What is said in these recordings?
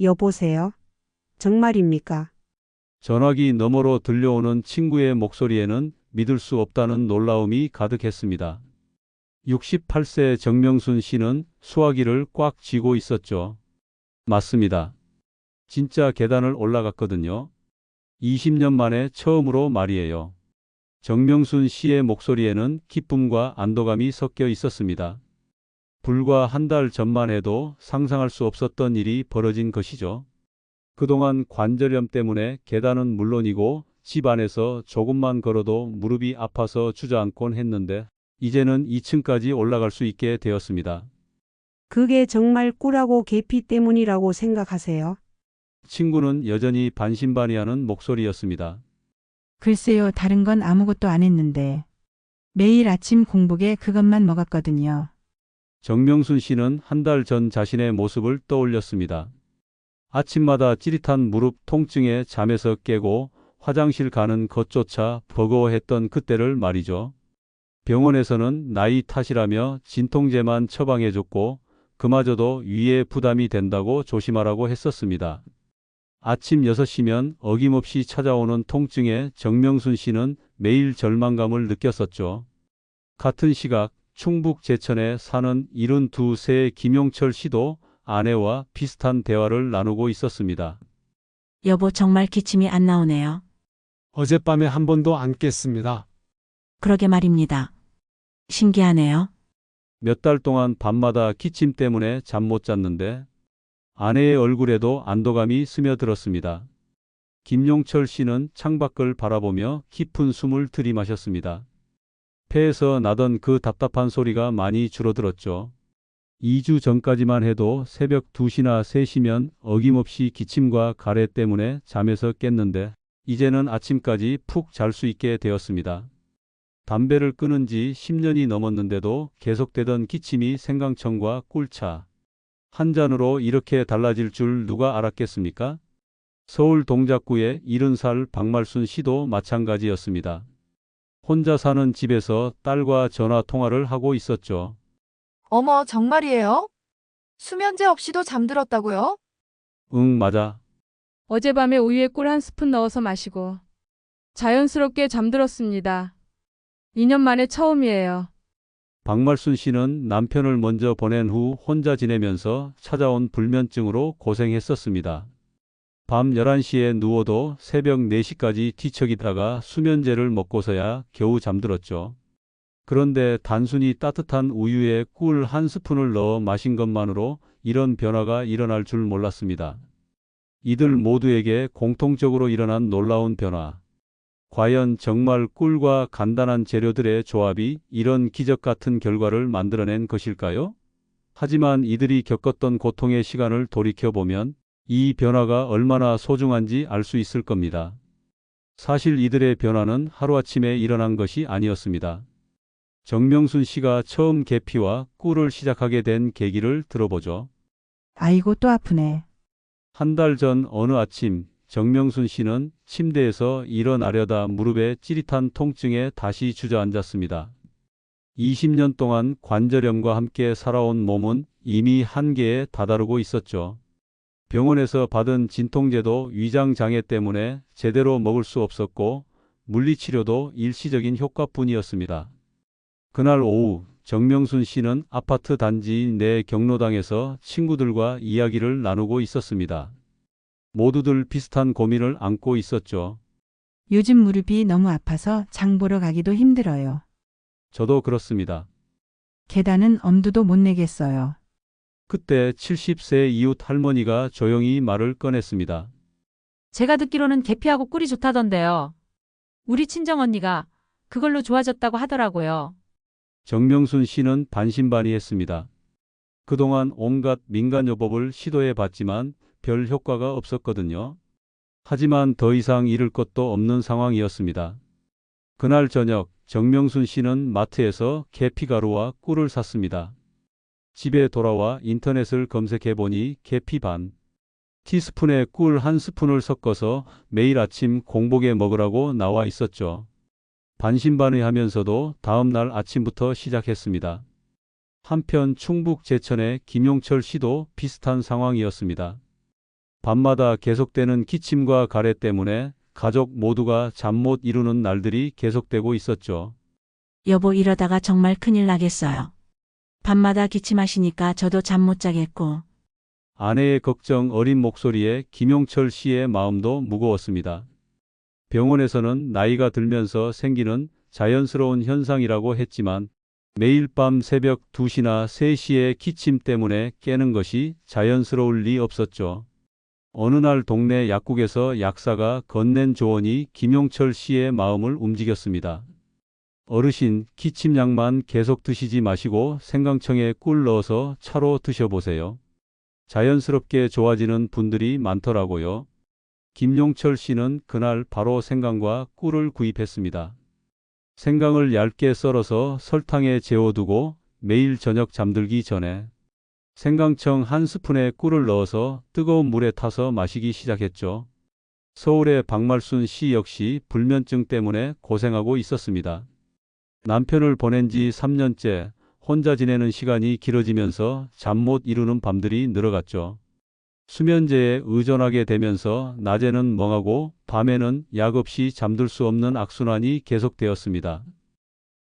여보세요? 정말입니까? 전화기 너머로 들려오는 친구의 목소리에는 믿을 수 없다는 놀라움이 가득했습니다. 68세 정명순 씨는 수화기를 꽉 쥐고 있었죠. 맞습니다. 진짜 계단을 올라갔거든요. 20년 만에 처음으로 말이에요. 정명순 씨의 목소리에는 기쁨과 안도감이 섞여 있었습니다. 불과 한 달 전만 해도 상상할 수 없었던 일이 벌어진 것이죠. 그동안 관절염 때문에 계단은 물론이고 집 안에서 조금만 걸어도 무릎이 아파서 주저앉곤 했는데 이제는 2층까지 올라갈 수 있게 되었습니다. 그게 정말 꿀하고 계피 때문이라고 생각하세요? 친구는 여전히 반신반의하는 목소리였습니다. 글쎄요, 다른 건 아무것도 안 했는데. 매일 아침 공복에 그것만 먹었거든요. 정명순 씨는 한 달 전 자신의 모습을 떠올렸습니다. 아침마다 찌릿한 무릎 통증에 잠에서 깨고 화장실 가는 것조차 버거워했던 그때를 말이죠. 병원에서는 나이 탓이라며 진통제만 처방해줬고 그마저도 위에 부담이 된다고 조심하라고 했었습니다. 아침 6시면 어김없이 찾아오는 통증에 정명순 씨는 매일 절망감을 느꼈었죠. 같은 시각 충북 제천에 사는 72세의 김용철 씨도 아내와 비슷한 대화를 나누고 있었습니다. 여보 정말 기침이 안 나오네요. 어젯밤에 한 번도 안 깼습니다. 그러게 말입니다. 신기하네요. 몇 달 동안 밤마다 기침 때문에 잠 못 잤는데 아내의 얼굴에도 안도감이 스며들었습니다. 김용철 씨는 창밖을 바라보며 깊은 숨을 들이마셨습니다. 폐에서 나던 그 답답한 소리가 많이 줄어들었죠. 2주 전까지만 해도 새벽 2시나 3시면 어김없이 기침과 가래 때문에 잠에서 깼는데 이제는 아침까지 푹 잘 수 있게 되었습니다. 담배를 끊은 지 10년이 넘었는데도 계속되던 기침이 생강청과 꿀차. 한 잔으로 이렇게 달라질 줄 누가 알았겠습니까? 서울 동작구의 70살 박말순 씨도 마찬가지였습니다. 혼자 사는 집에서 딸과 전화 통화를 하고 있었죠. 어머, 정말이에요? 수면제 없이도 잠들었다고요? 응, 맞아. 어젯밤에 우유에 꿀 한 스푼 넣어서 마시고 자연스럽게 잠들었습니다. 2년 만에 처음이에요. 박말순 씨는 남편을 먼저 보낸 후 혼자 지내면서 찾아온 불면증으로 고생했었습니다. 밤 11시에 누워도 새벽 4시까지 뒤척이다가 수면제를 먹고서야 겨우 잠들었죠. 그런데 단순히 따뜻한 우유에 꿀 한 스푼을 넣어 마신 것만으로 이런 변화가 일어날 줄 몰랐습니다. 이들 모두에게 공통적으로 일어난 놀라운 변화. 과연 정말 꿀과 간단한 재료들의 조합이 이런 기적 같은 결과를 만들어낸 것일까요? 하지만 이들이 겪었던 고통의 시간을 돌이켜보면 이 변화가 얼마나 소중한지 알 수 있을 겁니다. 사실 이들의 변화는 하루아침에 일어난 것이 아니었습니다. 정명순 씨가 처음 계피와 꿀을 시작하게 된 계기를 들어보죠. 아이고, 또 아프네. 한 달 전 어느 아침 정명순 씨는 침대에서 일어나려다 무릎에 찌릿한 통증에 다시 주저앉았습니다. 20년 동안 관절염과 함께 살아온 몸은 이미 한계에 다다르고 있었죠. 병원에서 받은 진통제도 위장 장애 때문에 제대로 먹을 수 없었고 물리치료도 일시적인 효과뿐이었습니다. 그날 오후 정명순 씨는 아파트 단지 내 경로당에서 친구들과 이야기를 나누고 있었습니다. 모두들 비슷한 고민을 안고 있었죠. 요즘 무릎이 너무 아파서 장 보러 가기도 힘들어요. 저도 그렇습니다. 계단은 엄두도 못 내겠어요. 그때 70세 이웃 할머니가 조용히 말을 꺼냈습니다. 제가 듣기로는 계피하고 꿀이 좋다던데요. 우리 친정 언니가 그걸로 좋아졌다고 하더라고요. 정명순 씨는 반신반의했습니다. 그동안 온갖 민간요법을 시도해 봤지만 별 효과가 없었거든요. 하지만 더 이상 잃을 것도 없는 상황이었습니다. 그날 저녁 정명순 씨는 마트에서 계피가루와 꿀을 샀습니다. 집에 돌아와 인터넷을 검색해 보니 계피 반 티스푼에 꿀 한 스푼을 섞어서 매일 아침 공복에 먹으라고 나와 있었죠. 반신반의하면서도 다음 날 아침부터 시작했습니다. 한편 충북 제천의 김용철 씨도 비슷한 상황이었습니다. 밤마다 계속되는 기침과 가래 때문에 가족 모두가 잠 못 이루는 날들이 계속되고 있었죠. 여보 이러다가 정말 큰일 나겠어요. 밤마다 기침하시니까 저도 잠 못 자겠고. 아내의 걱정 어린 목소리에 김용철 씨의 마음도 무거웠습니다. 병원에서는 나이가 들면서 생기는 자연스러운 현상이라고 했지만 매일 밤 새벽 2시나 3시에 기침 때문에 깨는 것이 자연스러울 리 없었죠. 어느 날 동네 약국에서 약사가 건넨 조언이 김용철 씨의 마음을 움직였습니다. 어르신, 기침약만 계속 드시지 마시고 생강청에 꿀 넣어서 차로 드셔보세요. 자연스럽게 좋아지는 분들이 많더라고요. 김용철 씨는 그날 바로 생강과 꿀을 구입했습니다. 생강을 얇게 썰어서 설탕에 재워두고 매일 저녁 잠들기 전에 생강청 한 스푼에 꿀을 넣어서 뜨거운 물에 타서 마시기 시작했죠. 서울의 박말순 씨 역시 불면증 때문에 고생하고 있었습니다. 남편을 보낸 지 3년째 혼자 지내는 시간이 길어지면서 잠 못 이루는 밤들이 늘어갔죠. 수면제에 의존하게 되면서 낮에는 멍하고 밤에는 약 없이 잠들 수 없는 악순환이 계속되었습니다.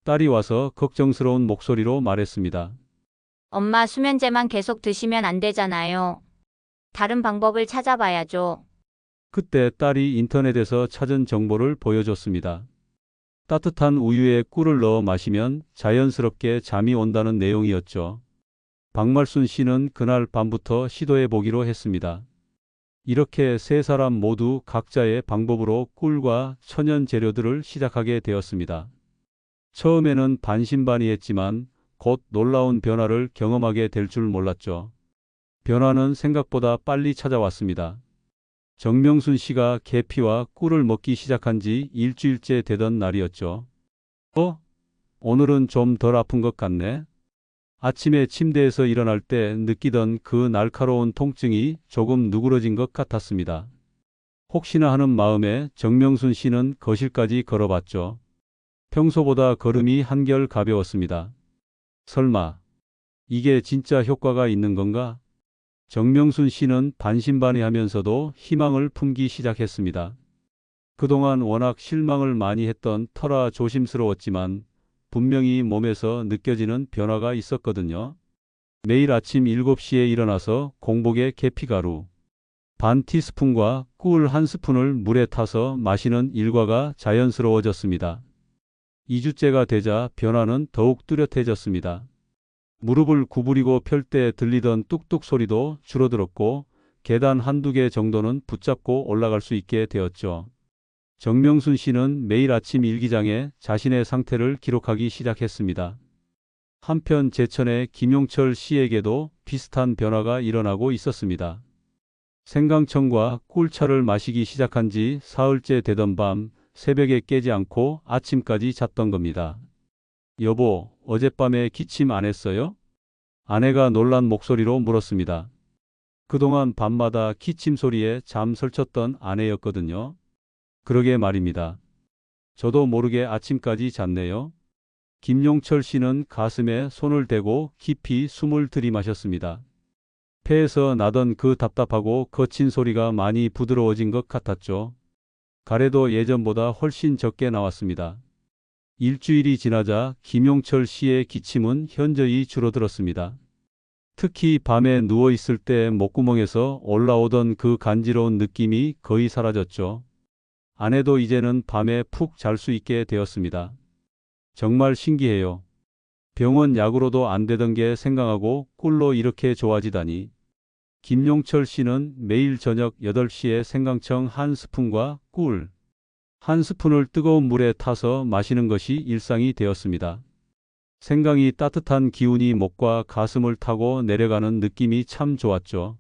딸이 와서 걱정스러운 목소리로 말했습니다. 엄마 수면제만 계속 드시면 안 되잖아요. 다른 방법을 찾아봐야죠. 그때 딸이 인터넷에서 찾은 정보를 보여줬습니다. 따뜻한 우유에 꿀을 넣어 마시면 자연스럽게 잠이 온다는 내용이었죠. 박말순 씨는 그날 밤부터 시도해 보기로 했습니다. 이렇게 세 사람 모두 각자의 방법으로 꿀과 천연 재료들을 시작하게 되었습니다. 처음에는 반신반의했지만 곧 놀라운 변화를 경험하게 될 줄 몰랐죠. 변화는 생각보다 빨리 찾아왔습니다. 정명순 씨가 계피와 꿀을 먹기 시작한 지 일주일째 되던 날이었죠. 어? 오늘은 좀 덜 아픈 것 같네. 아침에 침대에서 일어날 때 느끼던 그 날카로운 통증이 조금 누그러진 것 같았습니다. 혹시나 하는 마음에 정명순 씨는 거실까지 걸어봤죠. 평소보다 걸음이 한결 가벼웠습니다. 설마, 이게 진짜 효과가 있는 건가? 정명순 씨는 반신반의하면서도 희망을 품기 시작했습니다. 그동안 워낙 실망을 많이 했던 터라 조심스러웠지만 분명히 몸에서 느껴지는 변화가 있었거든요. 매일 아침 7시에 일어나서 공복에 계피가루 반 티스푼과 꿀 한 스푼을 물에 타서 마시는 일과가 자연스러워졌습니다. 2주째가 되자 변화는 더욱 뚜렷해졌습니다. 무릎을 구부리고 펼 때 들리던 뚝뚝 소리도 줄어들었고 계단 한두 개 정도는 붙잡고 올라갈 수 있게 되었죠. 정명순 씨는 매일 아침 일기장에 자신의 상태를 기록하기 시작했습니다. 한편 제천의 김용철 씨에게도 비슷한 변화가 일어나고 있었습니다. 생강청과 꿀차를 마시기 시작한 지 사흘째 되던 밤 새벽에 깨지 않고 아침까지 잤던 겁니다. 여보, 어젯밤에 기침 안 했어요? 아내가 놀란 목소리로 물었습니다. 그동안 밤마다 기침 소리에 잠 설쳤던 아내였거든요. 그러게 말입니다. 저도 모르게 아침까지 잤네요. 김용철 씨는 가슴에 손을 대고 깊이 숨을 들이마셨습니다. 폐에서 나던 그 답답하고 거친 소리가 많이 부드러워진 것 같았죠. 가래도 예전보다 훨씬 적게 나왔습니다. 일주일이 지나자 김용철 씨의 기침은 현저히 줄어들었습니다. 특히 밤에 누워 있을 때 목구멍에서 올라오던 그 간지러운 느낌이 거의 사라졌죠. 아내도 이제는 밤에 푹 잘 수 있게 되었습니다. 정말 신기해요. 병원 약으로도 안 되던 게 생강하고 꿀로 이렇게 좋아지다니. 김용철 씨는 매일 저녁 8시에 생강청 한 스푼과 꿀 한 스푼을 뜨거운 물에 타서 마시는 것이 일상이 되었습니다. 생강이 따뜻한 기운이 목과 가슴을 타고 내려가는 느낌이 참 좋았죠.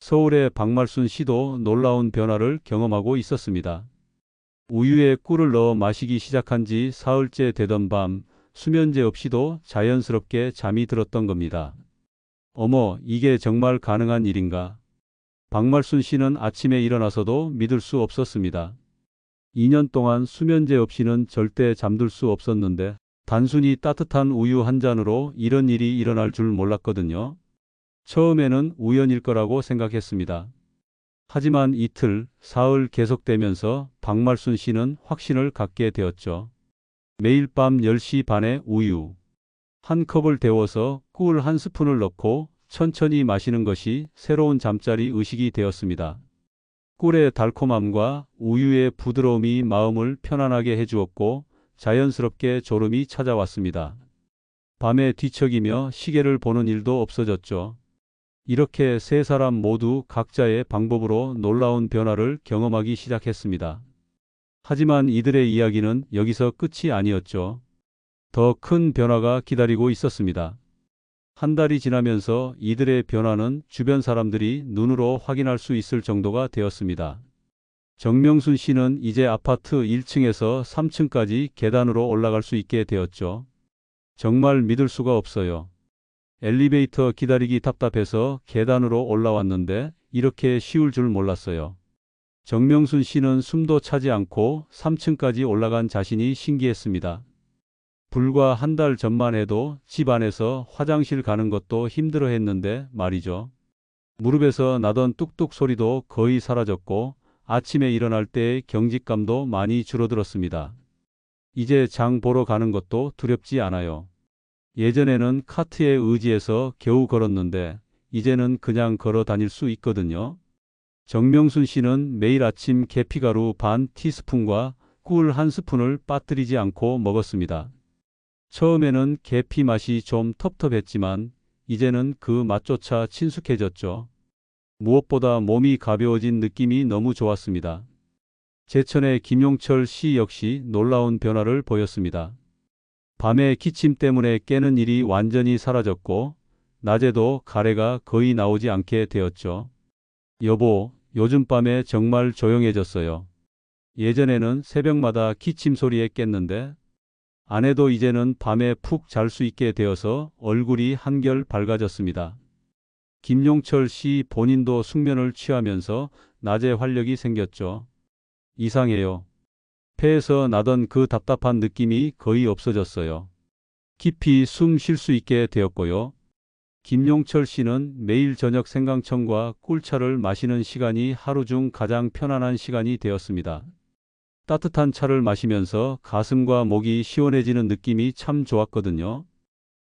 서울의 박말순 씨도 놀라운 변화를 경험하고 있었습니다. 우유에 꿀을 넣어 마시기 시작한 지 사흘째 되던 밤 수면제 없이도 자연스럽게 잠이 들었던 겁니다. 어머, 이게 정말 가능한 일인가? 박말순 씨는 아침에 일어나서도 믿을 수 없었습니다. 2년 동안 수면제 없이는 절대 잠들 수 없었는데 단순히 따뜻한 우유 한 잔으로 이런 일이 일어날 줄 몰랐거든요. 처음에는 우연일 거라고 생각했습니다. 하지만 이틀, 사흘 계속되면서 박말순 씨는 확신을 갖게 되었죠. 매일 밤 10시 반에 우유. 한 컵을 데워서 꿀 한 스푼을 넣고 천천히 마시는 것이 새로운 잠자리 의식이 되었습니다. 꿀의 달콤함과 우유의 부드러움이 마음을 편안하게 해주었고 자연스럽게 졸음이 찾아왔습니다. 밤에 뒤척이며 시계를 보는 일도 없어졌죠. 이렇게 세 사람 모두 각자의 방법으로 놀라운 변화를 경험하기 시작했습니다. 하지만 이들의 이야기는 여기서 끝이 아니었죠. 더 큰 변화가 기다리고 있었습니다. 한 달이 지나면서 이들의 변화는 주변 사람들이 눈으로 확인할 수 있을 정도가 되었습니다. 정명순 씨는 이제 아파트 1층에서 3층까지 계단으로 올라갈 수 있게 되었죠. 정말 믿을 수가 없어요. 엘리베이터 기다리기 답답해서 계단으로 올라왔는데 이렇게 쉬울 줄 몰랐어요. 정명순 씨는 숨도 차지 않고 3층까지 올라간 자신이 신기했습니다. 불과 한 달 전만 해도 집 안에서 화장실 가는 것도 힘들어 했는데 말이죠. 무릎에서 나던 뚝뚝 소리도 거의 사라졌고 아침에 일어날 때의 경직감도 많이 줄어들었습니다. 이제 장 보러 가는 것도 두렵지 않아요. 예전에는 카트에 의지해서 겨우 걸었는데 이제는 그냥 걸어 다닐 수 있거든요. 정명순 씨는 매일 아침 계피가루 반 티스푼과 꿀 한 스푼을 빠뜨리지 않고 먹었습니다. 처음에는 계피 맛이 좀 텁텁했지만 이제는 그 맛조차 친숙해졌죠. 무엇보다 몸이 가벼워진 느낌이 너무 좋았습니다. 제천의 김용철 씨 역시 놀라운 변화를 보였습니다. 밤에 기침 때문에 깨는 일이 완전히 사라졌고 낮에도 가래가 거의 나오지 않게 되었죠. 여보, 요즘 밤에 정말 조용해졌어요. 예전에는 새벽마다 기침 소리에 깼는데 아내도 이제는 밤에 푹 잘 수 있게 되어서 얼굴이 한결 밝아졌습니다. 김용철 씨 본인도 숙면을 취하면서 낮에 활력이 생겼죠. 이상해요. 폐에서 나던 그 답답한 느낌이 거의 없어졌어요. 깊이 숨 쉴 수 있게 되었고요. 김용철 씨는 매일 저녁 생강청과 꿀차를 마시는 시간이 하루 중 가장 편안한 시간이 되었습니다. 따뜻한 차를 마시면서 가슴과 목이 시원해지는 느낌이 참 좋았거든요.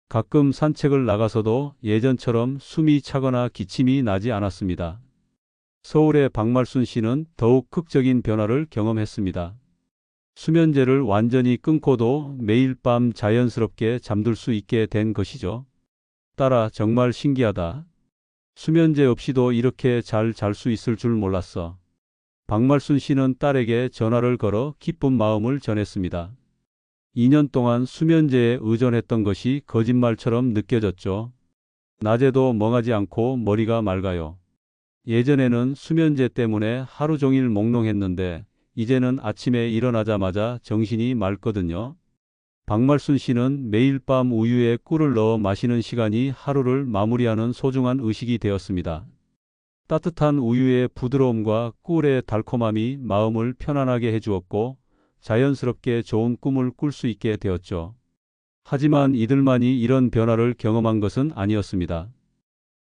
가끔 산책을 나가서도 예전처럼 숨이 차거나 기침이 나지 않았습니다. 서울의 박말순 씨는 더욱 극적인 변화를 경험했습니다. 수면제를 완전히 끊고도 매일 밤 자연스럽게 잠들 수 있게 된 것이죠. 딸아, 정말 신기하다. 수면제 없이도 이렇게 잘 잘 수 있을 줄 몰랐어. 박말순 씨는 딸에게 전화를 걸어 기쁜 마음을 전했습니다. 2년 동안 수면제에 의존했던 것이 거짓말처럼 느껴졌죠. 낮에도 멍하지 않고 머리가 맑아요. 예전에는 수면제 때문에 하루 종일 몽롱했는데 이제는 아침에 일어나자마자 정신이 맑거든요. 박말순 씨는 매일 밤 우유에 꿀을 넣어 마시는 시간이 하루를 마무리하는 소중한 의식이 되었습니다. 따뜻한 우유의 부드러움과 꿀의 달콤함이 마음을 편안하게 해주었고 자연스럽게 좋은 꿈을 꿀 수 있게 되었죠. 하지만 이들만이 이런 변화를 경험한 것은 아니었습니다.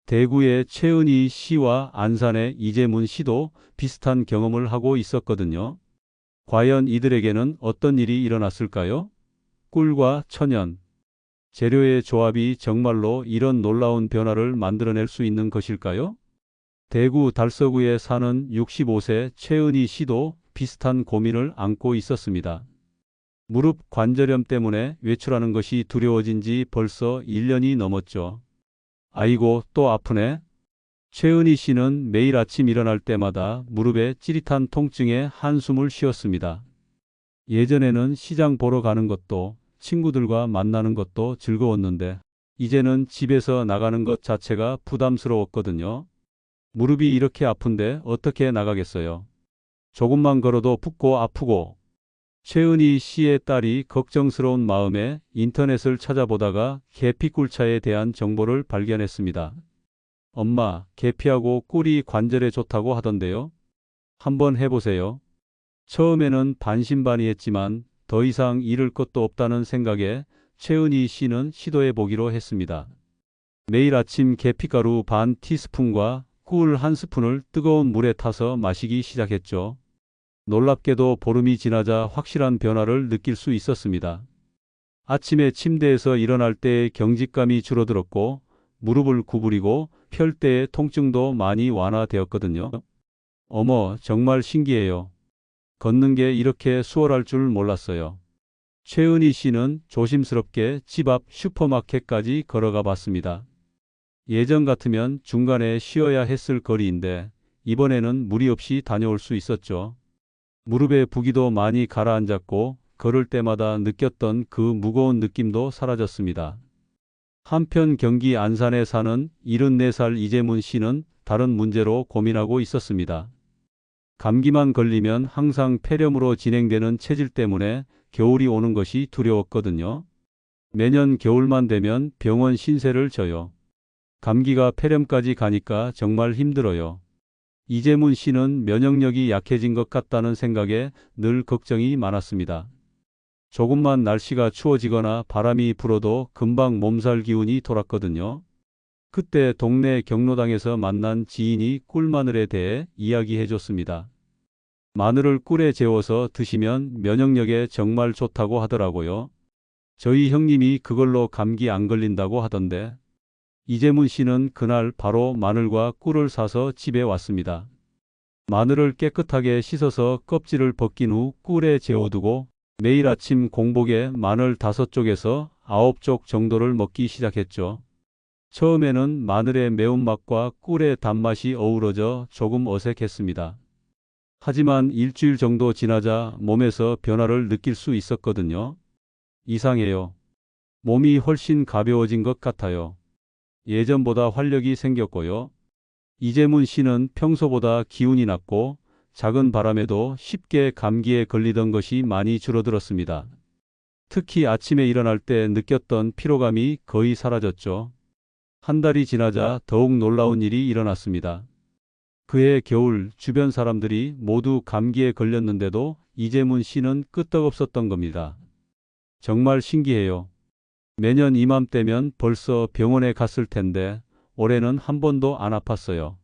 대구의 최은희 씨와 안산의 이재문 씨도 비슷한 경험을 하고 있었거든요. 과연 이들에게는 어떤 일이 일어났을까요? 꿀과 천연. 재료의 조합이 정말로 이런 놀라운 변화를 만들어낼 수 있는 것일까요? 대구 달서구에 사는 65세 최은희 씨도 비슷한 고민을 안고 있었습니다. 무릎 관절염 때문에 외출하는 것이 두려워진 지 벌써 1년이 넘었죠. 아이고, 또 아프네. 최은희 씨는 매일 아침 일어날 때마다 무릎에 찌릿한 통증에 한숨을 쉬었습니다. 예전에는 시장 보러 가는 것도 친구들과 만나는 것도 즐거웠는데 이제는 집에서 나가는 것 자체가 부담스러웠거든요. 무릎이 이렇게 아픈데 어떻게 나가겠어요? 조금만 걸어도 붓고 아프고 최은희 씨의 딸이 걱정스러운 마음에 인터넷을 찾아보다가 계피꿀차에 대한 정보를 발견했습니다. 엄마, 계피하고 꿀이 관절에 좋다고 하던데요. 한번 해보세요. 처음에는 반신반의했지만 더 이상 잃을 것도 없다는 생각에 최은희 씨는 시도해 보기로 했습니다. 매일 아침 계피가루 반 티스푼과 꿀 한 스푼을 뜨거운 물에 타서 마시기 시작했죠. 놀랍게도 보름이 지나자 확실한 변화를 느낄 수 있었습니다. 아침에 침대에서 일어날 때의 경직감이 줄어들었고 무릎을 구부리고 펼 때의 통증도 많이 완화되었거든요. 어머, 정말 신기해요. 걷는 게 이렇게 수월할 줄 몰랐어요. 최은희 씨는 조심스럽게 집 앞 슈퍼마켓까지 걸어가 봤습니다. 예전 같으면 중간에 쉬어야 했을 거리인데 이번에는 무리 없이 다녀올 수 있었죠. 무릎에 부기도 많이 가라앉았고 걸을 때마다 느꼈던 그 무거운 느낌도 사라졌습니다. 한편 경기 안산에 사는 74살 이재문 씨는 다른 문제로 고민하고 있었습니다. 감기만 걸리면 항상 폐렴으로 진행되는 체질 때문에 겨울이 오는 것이 두려웠거든요. 매년 겨울만 되면 병원 신세를 져요. 감기가 폐렴까지 가니까 정말 힘들어요. 이재문 씨는 면역력이 약해진 것 같다는 생각에 늘 걱정이 많았습니다. 조금만 날씨가 추워지거나 바람이 불어도 금방 몸살 기운이 돌았거든요. 그때 동네 경로당에서 만난 지인이 꿀마늘에 대해 이야기해 줬습니다. 마늘을 꿀에 재워서 드시면 면역력에 정말 좋다고 하더라고요. 저희 형님이 그걸로 감기 안 걸린다고 하던데 이재문 씨는 그날 바로 마늘과 꿀을 사서 집에 왔습니다. 마늘을 깨끗하게 씻어서 껍질을 벗긴 후 꿀에 재워두고 매일 아침 공복에 마늘 다섯 쪽에서 아홉 쪽 정도를 먹기 시작했죠. 처음에는 마늘의 매운맛과 꿀의 단맛이 어우러져 조금 어색했습니다. 하지만 일주일 정도 지나자 몸에서 변화를 느낄 수 있었거든요. 이상해요. 몸이 훨씬 가벼워진 것 같아요. 예전보다 활력이 생겼고요. 이재문 씨는 평소보다 기운이 났고 작은 바람에도 쉽게 감기에 걸리던 것이 많이 줄어들었습니다. 특히 아침에 일어날 때 느꼈던 피로감이 거의 사라졌죠. 한 달이 지나자 더욱 놀라운 일이 일어났습니다. 그해 겨울 주변 사람들이 모두 감기에 걸렸는데도 이재문 씨는 끄떡없었던 겁니다. 정말 신기해요. 매년 이맘때면 벌써 병원에 갔을 텐데 올해는 한 번도 안 아팠어요.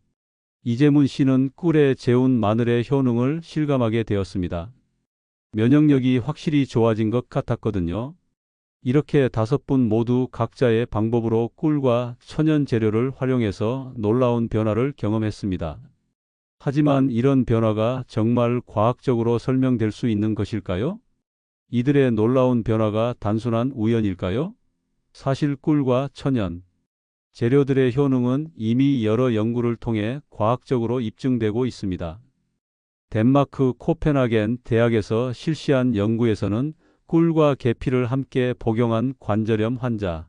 이재문 씨는 꿀에 재운 마늘의 효능을 실감하게 되었습니다. 면역력이 확실히 좋아진 것 같았거든요. 이렇게 다섯 분 모두 각자의 방법으로 꿀과 천연 재료를 활용해서 놀라운 변화를 경험했습니다. 하지만 이런 변화가 정말 과학적으로 설명될 수 있는 것일까요? 이들의 놀라운 변화가 단순한 우연일까요? 사실 꿀과 천연, 재료들의 효능은 이미 여러 연구를 통해 과학적으로 입증되고 있습니다. 덴마크 코펜하겐 대학에서 실시한 연구에서는 꿀과 계피를 함께 복용한 관절염 환자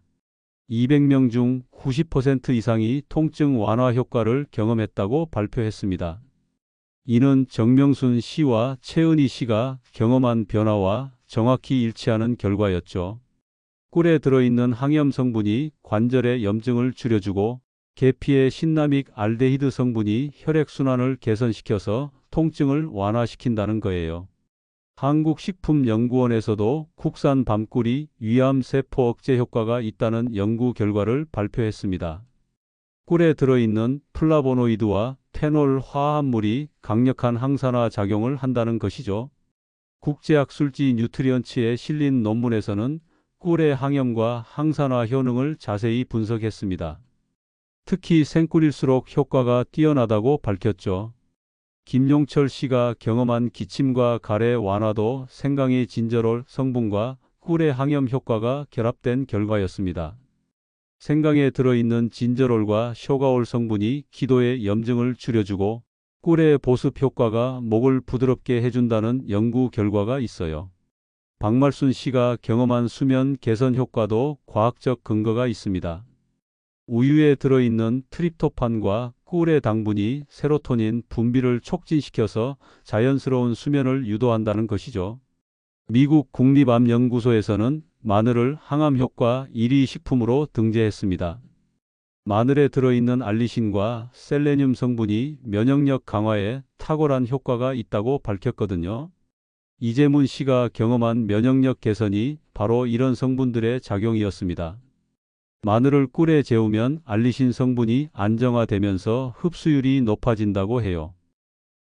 200명 중 90% 이상이 통증 완화 효과를 경험했다고 발표했습니다. 이는 정명순 씨와 최은희 씨가 경험한 변화와 정확히 일치하는 결과였죠. 꿀에 들어있는 항염 성분이 관절의 염증을 줄여주고 계피의 신나믹 알데히드 성분이 혈액순환을 개선시켜서 통증을 완화시킨다는 거예요. 한국식품연구원에서도 국산 밤꿀이 위암 세포 억제 효과가 있다는 연구 결과를 발표했습니다. 꿀에 들어있는 플라보노이드와 페놀 화합물이 강력한 항산화 작용을 한다는 것이죠. 국제학술지 뉴트리언츠에 실린 논문에서는 꿀의 항염과 항산화 효능을 자세히 분석했습니다. 특히 생꿀일수록 효과가 뛰어나다고 밝혔죠. 김용철 씨가 경험한 기침과 가래 완화도 생강의 진저롤 성분과 꿀의 항염 효과가 결합된 결과였습니다. 생강에 들어있는 진저롤과 쇼가올 성분이 기도의 염증을 줄여주고 꿀의 보습 효과가 목을 부드럽게 해준다는 연구 결과가 있어요. 박말순 씨가 경험한 수면 개선 효과도 과학적 근거가 있습니다. 우유에 들어있는 트립토판과 꿀의 당분이 세로토닌 분비를 촉진시켜서 자연스러운 수면을 유도한다는 것이죠. 미국 국립암연구소에서는 마늘을 항암 효과 1위 식품으로 등재했습니다. 마늘에 들어있는 알리신과 셀레늄 성분이 면역력 강화에 탁월한 효과가 있다고 밝혔거든요. 이재문 씨가 경험한 면역력 개선이 바로 이런 성분들의 작용이었습니다. 마늘을 꿀에 재우면 알리신 성분이 안정화되면서 흡수율이 높아진다고 해요.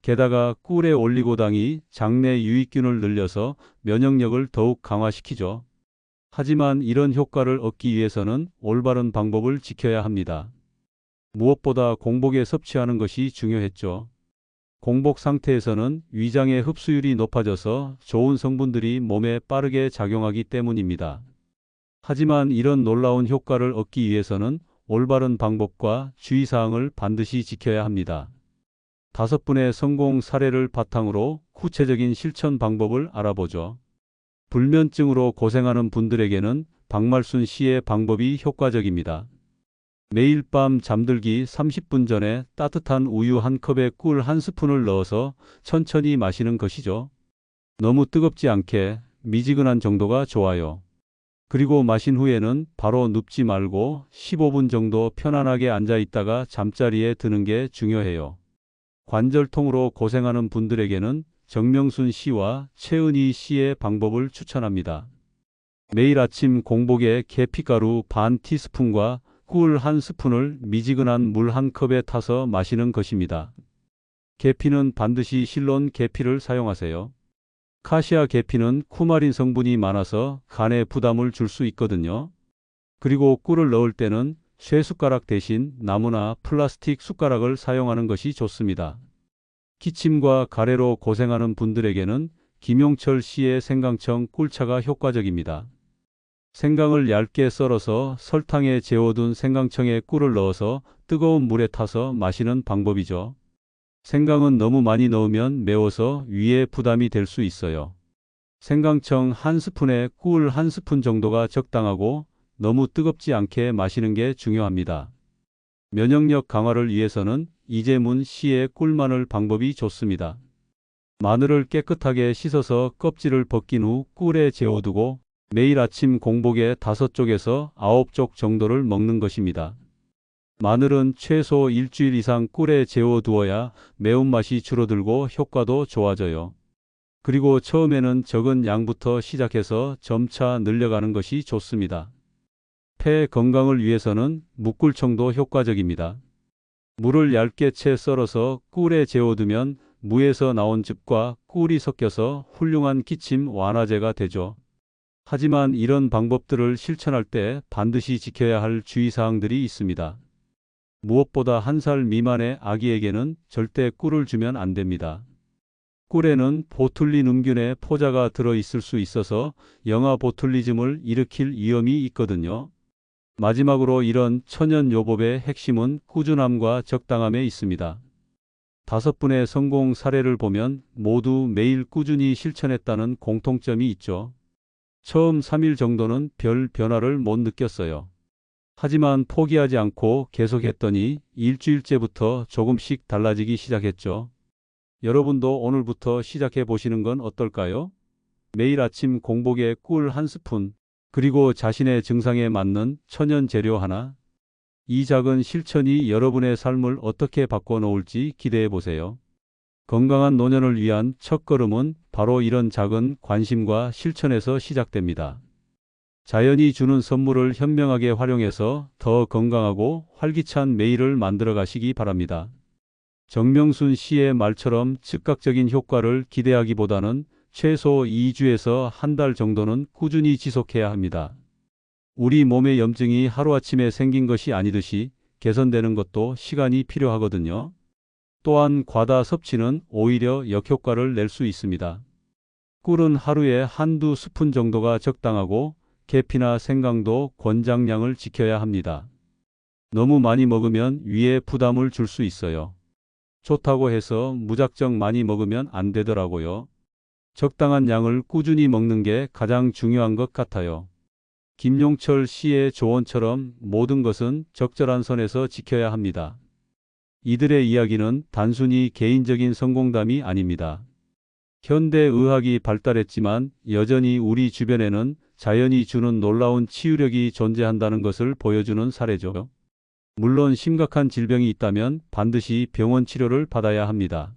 게다가 꿀의 올리고당이 장내 유익균을 늘려서 면역력을 더욱 강화시키죠. 하지만 이런 효과를 얻기 위해서는 올바른 방법을 지켜야 합니다. 무엇보다 공복에 섭취하는 것이 중요했죠. 공복 상태에서는 위장의 흡수율이 높아져서 좋은 성분들이 몸에 빠르게 작용하기 때문입니다. 하지만 이런 놀라운 효과를 얻기 위해서는 올바른 방법과 주의사항을 반드시 지켜야 합니다. 다섯 분의 성공 사례를 바탕으로 구체적인 실천 방법을 알아보죠. 불면증으로 고생하는 분들에게는 박말순 씨의 방법이 효과적입니다. 매일 밤 잠들기 30분 전에 따뜻한 우유 한 컵에 꿀 한 스푼을 넣어서 천천히 마시는 것이죠. 너무 뜨겁지 않게 미지근한 정도가 좋아요. 그리고 마신 후에는 바로 눕지 말고 15분 정도 편안하게 앉아 있다가 잠자리에 드는 게 중요해요. 관절통으로 고생하는 분들에게는 정명순 씨와 최은희 씨의 방법을 추천합니다. 매일 아침 공복에 계피가루 반 티스푼과 꿀 한 스푼을 미지근한 물 한 컵에 타서 마시는 것입니다. 계피는 반드시 실론 계피를 사용하세요. 카시아 계피는 쿠마린 성분이 많아서 간에 부담을 줄 수 있거든요. 그리고 꿀을 넣을 때는 쇠 숟가락 대신 나무나 플라스틱 숟가락을 사용하는 것이 좋습니다. 기침과 가래로 고생하는 분들에게는 김용철 씨의 생강청 꿀차가 효과적입니다. 생강을 얇게 썰어서 설탕에 재워둔 생강청에 꿀을 넣어서 뜨거운 물에 타서 마시는 방법이죠. 생강은 너무 많이 넣으면 매워서 위에 부담이 될 수 있어요. 생강청 한 스푼에 꿀 한 스푼 정도가 적당하고 너무 뜨겁지 않게 마시는 게 중요합니다. 면역력 강화를 위해서는 이재문 씨의 꿀마늘 방법이 좋습니다. 마늘을 깨끗하게 씻어서 껍질을 벗긴 후 꿀에 재워두고 매일 아침 공복에 다섯 쪽에서 아홉 쪽 정도를 먹는 것입니다. 마늘은 최소 일주일 이상 꿀에 재워두어야 매운맛이 줄어들고 효과도 좋아져요. 그리고 처음에는 적은 양부터 시작해서 점차 늘려가는 것이 좋습니다. 폐 건강을 위해서는 묵꿀청도 효과적입니다. 물을 얇게 채 썰어서 꿀에 재워두면 무에서 나온 즙과 꿀이 섞여서 훌륭한 기침 완화제가 되죠. 하지만 이런 방법들을 실천할 때 반드시 지켜야 할 주의사항들이 있습니다. 무엇보다 한 살 미만의 아기에게는 절대 꿀을 주면 안 됩니다. 꿀에는 보툴린 음균의 포자가 들어 있을 수 있어서 영아 보툴리즘을 일으킬 위험이 있거든요. 마지막으로 이런 천연요법의 핵심은 꾸준함과 적당함에 있습니다. 다섯 분의 성공 사례를 보면 모두 매일 꾸준히 실천했다는 공통점이 있죠. 처음 3일 정도는 별 변화를 못 느꼈어요. 하지만 포기하지 않고 계속했더니 일주일째부터 조금씩 달라지기 시작했죠. 여러분도 오늘부터 시작해 보시는 건 어떨까요? 매일 아침 공복에 꿀 한 스푼, 그리고 자신의 증상에 맞는 천연 재료 하나. 이 작은 실천이 여러분의 삶을 어떻게 바꿔 놓을지 기대해 보세요. 건강한 노년을 위한 첫걸음은 바로 이런 작은 관심과 실천에서 시작됩니다. 자연이 주는 선물을 현명하게 활용해서 더 건강하고 활기찬 매일을 만들어 가시기 바랍니다. 정명순 씨의 말처럼 즉각적인 효과를 기대하기보다는 최소 2주에서 한 달 정도는 꾸준히 지속해야 합니다. 우리 몸의 염증이 하루아침에 생긴 것이 아니듯이 개선되는 것도 시간이 필요하거든요. 또한 과다 섭취는 오히려 역효과를 낼 수 있습니다. 꿀은 하루에 한두 스푼 정도가 적당하고 계피나 생강도 권장량을 지켜야 합니다. 너무 많이 먹으면 위에 부담을 줄 수 있어요. 좋다고 해서 무작정 많이 먹으면 안 되더라고요. 적당한 양을 꾸준히 먹는 게 가장 중요한 것 같아요. 김용철 씨의 조언처럼 모든 것은 적절한 선에서 지켜야 합니다. 이들의 이야기는 단순히 개인적인 성공담이 아닙니다. 현대 의학이 발달했지만 여전히 우리 주변에는 자연이 주는 놀라운 치유력이 존재한다는 것을 보여주는 사례죠. 물론 심각한 질병이 있다면 반드시 병원 치료를 받아야 합니다.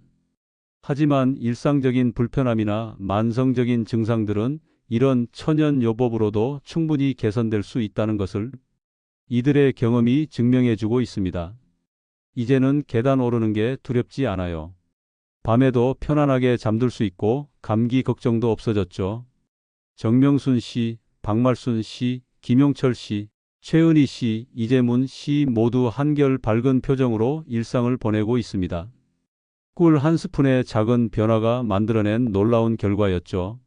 하지만 일상적인 불편함이나 만성적인 증상들은 이런 천연 요법으로도 충분히 개선될 수 있다는 것을 이들의 경험이 증명해주고 있습니다. 이제는 계단 오르는 게 두렵지 않아요. 밤에도 편안하게 잠들 수 있고 감기 걱정도 없어졌죠. 정명순 씨, 박말순 씨, 김용철 씨, 최은희 씨, 이재문 씨 모두 한결 밝은 표정으로 일상을 보내고 있습니다. 꿀 한 스푼의 작은 변화가 만들어낸 놀라운 결과였죠.